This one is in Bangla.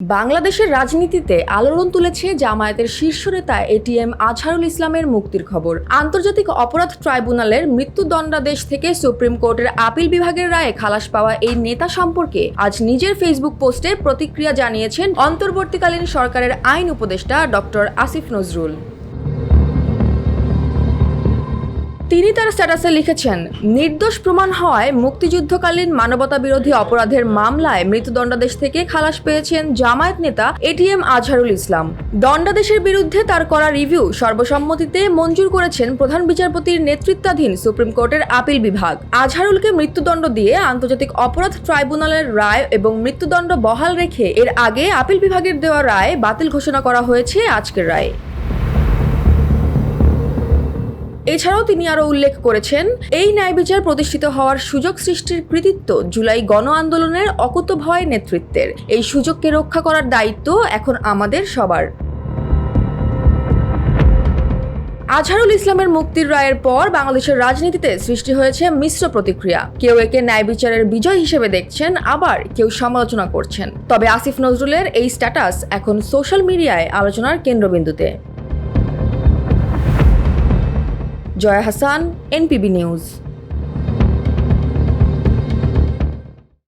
বাংলাদেশের রাজনীতিতে আলোড়ন তুলেছে জামায়াতের শীর্ষ নেতা এটিএম আজহারুল ইসলামের মুক্তির খবর। আন্তর্জাতিক অপরাধ ট্রাইব্যুনালের মৃত্যুদণ্ডাদেশ থেকে সুপ্রিম কোর্টের আপিল বিভাগের রায়ে খালাস পাওয়া এই নেতা সম্পর্কে আজ নিজের ফেসবুক পোস্টে প্রতিক্রিয়া জানিয়েছেন অন্তর্বর্তীকালীন সরকারের আইন উপদেষ্টা ডক্টর আসিফ নজরুল। তিনি তার স্ট্যাটাসে লিখেছেন, নির্দোষ প্রমাণ হওয়ায় মুক্তিযুদ্ধকালীন মানবতা বিরোধী অপরাধের মামলায় মৃত্যুদণ্ডাদেশ থেকে খালাস পেয়েছেন জামায়াত নেতা এটিএম আজহারুল ইসলাম। দণ্ডাদেশের বিরুদ্ধে তার করা রিভিউ সর্বসম্মতিতে মঞ্জুর করেছেন প্রধান বিচারপতির নেতৃত্বাধীন সুপ্রিম কোর্টের আপিল বিভাগ। আজহারুলকে মৃত্যুদণ্ড দিয়ে আন্তর্জাতিক অপরাধ ট্রাইব্যুনালের রায় এবং মৃত্যুদণ্ড বহাল রেখে এর আগে আপিল বিভাগের দেওয়া রায় বাতিল ঘোষণা করা হয়েছে আজকের রায়ে। এছাড়াও তিনি আরও উল্লেখ করেছেন, এই ন্যায় বিচার প্রতিষ্ঠিত হওয়ার সুযোগ সৃষ্টির কৃতিত্ব জুলাই গণ আন্দোলনের অকুতভয় নেতৃত্বের। এই সুযোগকে রক্ষা করার দায়িত্ব এখন আমাদের সবার। আজহারুল ইসলামের মুক্তির রায়ের পর বাংলাদেশের রাজনীতিতে সৃষ্টি হয়েছে মিশ্র প্রতিক্রিয়া। কেউ একে ন্যায় বিচারের বিজয় হিসেবে দেখছেন, আবার কেউ সমালোচনা করছেন। তবে আসিফ নজরুলের এই স্ট্যাটাস এখন সোশ্যাল মিডিয়ায় আলোচনার কেন্দ্রবিন্দুতে। Joya Hasan NPB news.